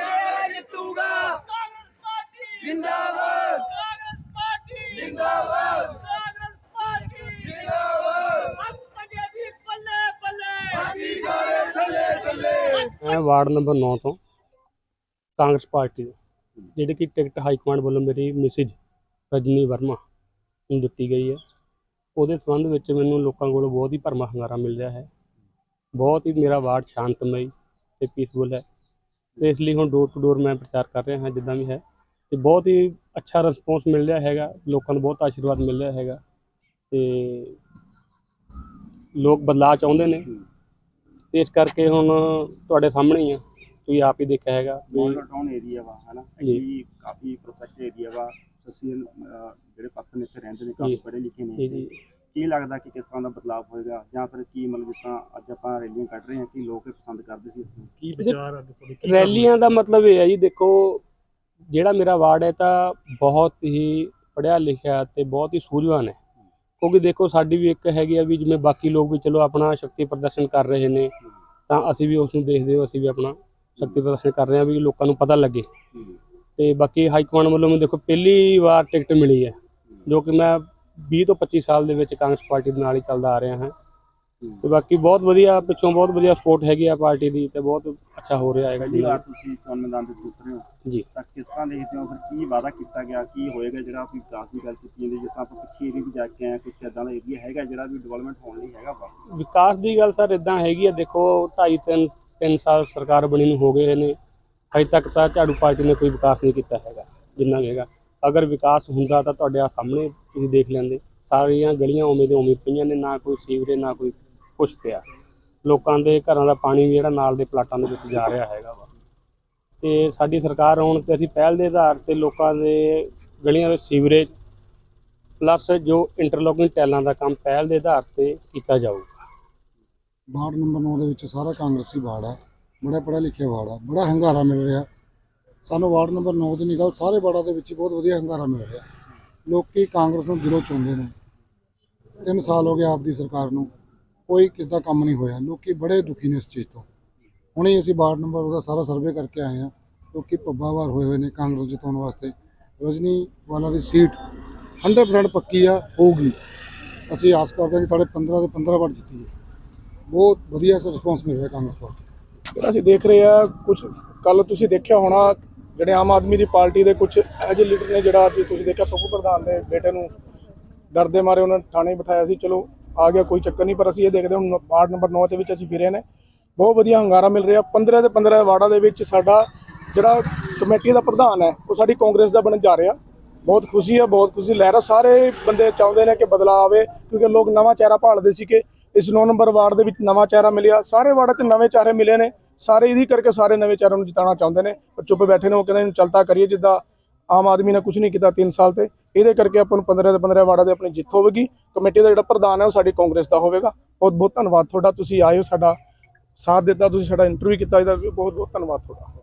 ਹਰ ਜਿੱਤੂਗਾ। Congress party ਜਿੰਦਾਬਾਦ। Congress party ਜਿੰਦਾਬਾਦ। Congress party ਜਿੰਦਾਬਾਦ। ਹੱਥ ਪੰਜੇ ਦੀ ਬੱਲੇ ਬੱਲੇ ਬਾਕੀ ਸਾਰੇ ਥੱਲੇ ਥੱਲੇ ਮੈਂ ਵਾਰਡ ਨੰਬਰ 9 ਤੋਂ ਕਾਂਗਰਸ ਪਾਰਟੀ ਤੋਂ। ਜਿਹੜੀ ਕਿ ਟਿਕਟ ਹਾਈ ਕਮਾਂਡ ਵੱਲੋਂ ਮੇਰੀ ਮੈਸੇਜ ਰਜਨੀ ਵਰਮਾ ਨੂੰ ਦਿੱਤੀ ਗਈ ਹੈ। ਉਹਦੇ ਸੰਬੰਧ ਵਿੱਚ ਮੈਨੂੰ ਲੋਕਾਂ ਕੋਲੋਂ ਬਹੁਤ ਹੀ ਭਰਮਾ ਹੰਗਾਰਾ ਮਿਲ ਰਿਹਾ ਹੈ। ਬਹੁਤ ਹੀ ਮੇਰਾ ਵਾਰਡ ਸ਼ਾਂਤਮਈ ਤੇ ਪੀਸਫੁਲ ਹੈ। ਤੇ ਇਸ ਲਈ ਹੁਣ ਡੋਰ ਟੂ ਡੋਰ ਮੈਂ ਪ੍ਰਚਾਰ ਕਰ ਰਿਹਾ ਹਾਂ ਜਿੱਦਾਂ ਵੀ ਹੈ। ਤੇ ਬਹੁਤ ਹੀ ਅੱਛਾ ਰਿਸਪੌਂਸ ਮਿਲ ਰਿਹਾ ਹੈਗਾ। ਲੋਕਾਂ ਨੂੰ ਬਹੁਤ ਆਸ਼ੀਰਵਾਦ ਮਿਲ ਰਿਹਾ ਹੈਗਾ। ਤੇ ਲੋਕ ਬਦਲਾਅ ਚਾਹੁੰਦੇ ਨੇ। ਤੇ ਇਸ ਕਰਕੇ ਹੁਣ ਤੁਹਾਡੇ ਸਾਹਮਣੇ ਹੀ ਆ। ਤੁਸੀਂ ਆਪ ਹੀ ਦੇਖਿਆ ਹੈਗਾ ਮੋਡਲ ਟਾਊਨ ਏਰੀਆ ਵਾ ਹਨਾ ਜੀ। ਕਾਫੀ ਪ੍ਰੋਟੈਕਟ ਏਰੀਆ ਵਾ। ਅਸੀਂ ਜਿਹੜੇ ਪਰਸਨ ਇੱਥੇ ਰਹਿੰਦੇ ਨੇ ਕਾਫੀ। ਪੜ੍ਹੇ ਲਿਖੇ ਨੇ ਜੀ ਜੀ। ਕੀ ਲੱਗਦਾ ਕਿ ਕਿਸ ਤਰ੍ਹਾਂ ਦਾ ਬਦਲਾਅ ਹੋਏਗਾ ਜਾਂ ਫਿਰ ਕੀ ਮਤਲਬ ਜਿਸ ਤਰ੍ਹਾਂ ਅੱਜ ਆਪਾਂ ਰੈਲੀਆਂ ਕੱਢ ਰਹੇ ਹਾਂ ਕਿ ਲੋਕ ਇਹ ਪਸੰਦ ਕਰਦੇ ਸੀ ਇਸ ਨੂੰ? ਕੀ ਵਿਚਾਰ ਅੱਜ ਤੁਹਾਡੇ? ਰੈਲੀਆਂ ਦਾ ਮਤਲਬ ਇਹ ਹੈ ਜੀ ਦੇਖੋ ਜਿਹੜਾ ਮੇਰਾ ਵਾਰਡ ਹੈ ਤਾਂ ਬਹੁਤ ਹੀ ਪੜ੍ਹਿਆ ਲਿਖਿਆ ਤੇ ਬਹੁਤ ਹੀ ਸੂਝਵਾਨ ਹੈ। ਕਿਉਂਕਿ ਦੇਖੋ ਸਾਡੀ ਵੀ ਇੱਕ ਹੈਗੀ ਆ ਵੀ ਜਿਵੇਂ ਬਾਕੀ ਲੋਕ ਵੀ ਚਲੋ ਆਪਣਾ ਸ਼ਕਤੀ ਪ੍ਰਦਰਸ਼ਨ ਕਰ ਰਹੇ ਨੇ ਤਾਂ ਅਸੀਂ ਵੀ ਉਸ ਨੂੰ ਦੇਖਦੇ ਹੋ ਅਸੀਂ ਵੀ ਆਪਣਾ ਸ਼ਕਤੀ ਪ੍ਰਦਰਸ਼ਨ ਕਰ ਰਹੇ ਹਾਂ ਵੀ ਲੋਕਾਂ ਨੂੰ ਪਤਾ ਲੱਗੇ। ਤੇ ਬਾਕੀ ਹਾਈ ਕਮਾਂਡ ਵੱਲੋਂ ਮੈਨੂੰ ਦੇਖੋ ਪਹਿਲੀ ਵਾਰ ਟਿਕਟ ਮਿਲੀ ਹੈ ਜੋ ਕਿ ਮੈਂ 20 ਤੋਂ 25 ਸਾਲ ਦੇ ਵਿੱਚ ਕਾਂਗਰਸ ਪਾਰਟੀ ਦੇ ਨਾਲ ਹੀ ਚੱਲਦਾ ਆ ਰਿਹਾ ਹਾਂ। ਤੇ ਬਾਕੀ ਬਹੁਤ ਵਧੀਆ ਪਿੱਛੋਂ ਬਹੁਤ ਵਧੀਆ ਸਪੋਰਟ ਹੈਗੀ ਆ ਪਾਰਟੀ ਦੀ ਤੇ ਬਹੁਤ ਅੱਛਾ ਹੋ ਰਿਹਾ ਹੈਗਾ ਜੀ। ਵਾਰ ਤੁਸੀਂ ਚੋਣ ਮੈਦਾਨ ਦੇ ਵਿੱਚ ਉਤਰੇ ਹੋ ਜੀ। ਤਾਂ ਕਿਸ ਤਰ੍ਹਾਂ ਦੇਖਦੇ ਹੋ ਫਿਰ ਕੀ ਵਾਅਦਾ ਕੀਤਾ ਗਿਆ ਕੀ ਹੋਏਗਾ ਜਿਹੜਾ ਆਪਣੀ ਵਿਕਾਸ ਦੀ ਗੱਲ ਕੀਤੀ ਜਾਂਦੀ ਜਿਸ ਤਰ੍ਹਾਂ ਆਪਾਂ ਪਿੱਛੇ ਏਰੀਆ ਵੀ ਜਾ ਕੇ ਆਏ ਹਾਂ, ਕੁਛ ਇਦਾਂ ਦਾ ਏਰੀਆ ਹੈਗਾ ਜਿਹੜਾ ਵੀ ਡਿਵੈਲਪਮੈਂਟ ਹੋਣ ਲਈ ਹੈਗਾ ਵਾ? ਵਿਕਾਸ ਦੀ ਗੱਲ ਸਰ ਇਦਾਂ ਹੈਗੀ ਆ ਦੇਖੋ 2.5 3 3 ਸਾਲ ਸਰਕਾਰ ਬਣੀ ਨੂੰ ਹੋ ਗਏ ਨੇ ਅਜੇ ਤੱਕ ਤਾਂ ਝਾੜੂ ਪਾਰਟੀ ਨੇ ਕੋਈ ਵਿਕਾਸ ਨਹੀਂ ਕੀਤਾ ਹੈਗਾ ਜਿੰਨਾ ਹੈਗਾ। ਅਗਰ ਵਿਕਾਸ ਹੁੰਦਾ ਤਾਂ ਤੁਹਾਡੇ ਆ ਸਾਹਮਣੇ ਤੁਸੀਂ ਦੇਖ ਲੈਂਦੇ। ਸਾਰੀਆਂ ਗਲੀਆਂ ਉਵੇਂ ਦੇ ਉਵੇਂ ਪਈਆਂ ਨੇ, ਨਾ ਕੋਈ ਸੀਵਰੇਜ, ਨਾ ਕੋਈ ਕੁਛ ਪਿਆ। ਲੋਕਾਂ ਦੇ ਘਰਾਂ ਦਾ ਪਾਣੀ ਵੀ ਜਿਹੜਾ ਨਾਲ ਦੇ ਪਲਾਟਾਂ ਦੇ ਵਿੱਚ ਜਾ ਰਿਹਾ ਹੈਗਾ ਵਾ। ਤੇ ਸਾਡੀ ਸਰਕਾਰ ਆਉਣ ਤੇ ਅਸੀਂ ਪਹਿਲ ਦੇ ਆਧਾਰ ਤੇ ਲੋਕਾਂ ਦੇ ਗਲੀਆਂ ਵਿੱਚ ਸੀਵਰੇਜ ਪਲੱਸ ਜੋ ਇੰਟਰਲੋਕਿੰਗ ਟੈਲਾਂ ਦਾ ਕੰਮ ਪਹਿਲ ਦੇ ਆਧਾਰ ਤੇ ਕੀਤਾ ਜਾਊਗਾ। ਵਾਰਡ ਨੰਬਰ 9 ਦੇ ਵਿੱਚ ਸਾਰਾ ਕਾਂਗਰਸੀ ਵਾਰਡ ਆ। ਬੜਾ ਪੜ੍ਹਿਆ ਲਿਖਿਆ ਵਾਰਡ ਆ। ਬੜਾ ਹੰਗਾਰਾ ਮਿਲ ਰਿਹਾ। ਸਾਨੂੰ ਵਾਰਡ ਨੰਬਰ 9 ਦੀ ਨਹੀਂ ਸਾਰੇ ਵਾਰਡਾਂ ਦੇ ਵਿੱਚ ਹੀ ਬਹੁਤ ਵਧੀਆ ਹੰਗਾਰਾ ਮਿਲ ਰਿਹਾ। ਲੋਕੀ ਕਾਂਗਰਸ ਨੂੰ ਦਿਲੋਂ ਚੁਣਦੇ ਨੇ। ਤਿੰਨ ਸਾਲ ਹੋ ਗਏ ਆਪ ਦੀ ਸਰਕਾਰ ਨੂੰ। ਕੋਈ ਕਿਸੇ ਦਾ ਕੰਮ ਨਹੀਂ ਹੋਇਆ। ਲੋਕੀ ਬੜੇ ਦੁਖੀ ਨੇ ਇਸ ਚੀਜ਼ ਤੋਂ। ਹੁਣੇ ਅਸੀਂ ਵਾਰਡ ਨੰਬਰ ਉਹਦਾ ਸਾਰਾ ਸਰਵੇ ਕਰਕੇ ਆਏ ਆ ਲੋਕੀ ਪੱਬਾਵਾਰ ਹੋਏ ਹੋਏ ਨੇ ਕਾਂਗਰਸ ਜਿਤਾਉਣ ਵਾਸਤੇ। ਰਜਨੀ ਵਾਲਾ ਦੀ ਸੀਟ 100% ਪੱਕੀ ਆ, ਹੋਊਗੀ। ਅਸੀਂ ਆਸ ਕਰਦੇ ਹਾਂ ਕਿ ਸਾਡੇ 15 ਦੇ 15 ਵਾਰਡ ਜਿੱਤੀਏ। ਬਹੁਤ ਵਧੀਆ ਰਿਸਪੌਂਸ ਮਿਲ ਰਿਹਾ ਕਾਂਗਰਸ ਪਾਰਟੀ ਜਿਹੜਾ ਅਸੀਂ ਦੇਖ ਰਹੇ ਆ ਕੁਝ ਕੱਲ ਤੁਸੀਂ ਦੇਖਿਆ ਹੋਣਾ ਜਿਹੜੇ ਆਮ ਆਦਮੀ ਦੀ ਪਾਰਟੀ ਦੇ ਕੁਝ ਇਹੋ ਜਿਹੇ ਲੀਡਰ ਨੇ ਜਿਹੜਾ ਅੱਜ ਤੁਸੀਂ ਦੇਖਿਆ ਪ੍ਰਭੂ ਪ੍ਰਧਾਨ ਦੇ ਬੇਟੇ ਨੂੰ ਡਰਦੇ ਮਾਰੇ, ਉਹਨਾਂ ਥਾਣੇ ਬਿਠਾਇਆ ਸੀ, ਚਲੋ ਆ ਗਿਆ, ਕੋਈ ਚੱਕਰ ਨਹੀਂ, ਪਰ ਅਸੀਂ ਇਹ ਦੇਖਦੇ ਹੁਣ ਵਾਰਡ ਨੰਬਰ 9 ਦੇ ਵਿੱਚ ਅਸੀਂ ਫਿਰੇ ਨੇ। ਬਹੁਤ ਵਧੀਆ ਹੰਗਾਰਾ ਮਿਲ ਰਿਹਾ। 15 ਦੇ 15 ਵਾਰਡਾਂ ਦੇ ਵਿੱਚ ਸਾਡਾ ਜਿਹੜਾ ਕਮੇਟੀ ਦਾ ਪ੍ਰਧਾਨ ਹੈ, ਉਹ ਸਾਡੀ ਕਾਂਗਰਸ ਦਾ ਬਣਨ ਜਾ ਰਿਹਾ। ਬਹੁਤ ਖੁਸ਼ੀ ਹੈ, ਬਹੁਤ ਖੁਸ਼ੀ। ਲਹਿਰਾ ਸਾਰੇ ਬੰਦੇ ਚਾਹੁੰਦੇ ਨੇ ਕਿ ਬਦਲਾਅ ਆਵੇ, ਕਿਉਂਕਿ ਲੋਕ ਨਵਾਂ ਚਿਹਰਾ ਭਾਲਦੇ ਸੀ ਕਿ ਇਸ 9 ਨੰਬਰ ਵਾਰਡ ਦੇ ਵਿੱਚ ਨਵਾਂ ਚਿਹਰਾ ਮਿਲਿਆ। ਸਾਰੇ ਵਾਰਡਾਂ 'ਚ ਨਵੇਂ ਚਿਹਰੇ ਮਿਲੇ ਨੇ। ਸਾਰੇ ਇਹਦੀ ਕਰਕੇ ਸਾਰੇ ਨਵੇਂ ਚਿਹਰਿਆਂ ਨੂੰ ਜਿਤਾਉਣਾ ਚਾਹੁੰਦੇ ਨੇ, ਪਰ ਚੁੱਪ ਬੈਠੇ ਨੇ, ਉਹ ਕਹਿੰਦੇ ਇਹਨੂੰ ਚਲਤਾ ਕਰੀਏ, ਜਿੱਦਾਂ ਆਮ ਆਦਮੀ ਨੇ ਕੁਝ ਨਹੀਂ ਕੀਤਾ 3 ਸਾਲ ਤੇ। ਇਹਦੇ ਕਰਕੇ ਆਪਾਂ ਨੂੰ 15 ਦੇ 15 ਵਾਰਡਾਂ ਦੇ ਆਪਣੀ ਜਿੱਤ ਹੋਵੇਗੀ। ਕਮੇਟੀ ਦਾ ਜਿਹੜਾ ਪ੍ਰਧਾਨ ਹੈ, ਉਹ ਸਾਡੀ ਕਾਂਗਰਸ ਦਾ ਹੋਵੇਗਾ। ਬਹੁਤ ਬਹੁਤ ਧੰਨਵਾਦ ਤੁਹਾਡਾ, ਤੁਸੀਂ ਆਏ ਹੋ ਸਾਡਾ ਸਾਥ ਦਿੱਤਾ, ਤੁਸੀਂ ਸਾਡਾ ਇੰਟਰਵਿਊ ਕੀਤਾ, ਇਹਦਾ ਬਹੁਤ ਬਹੁਤ ਧੰਨਵਾਦ ਤੁਹਾਡਾ।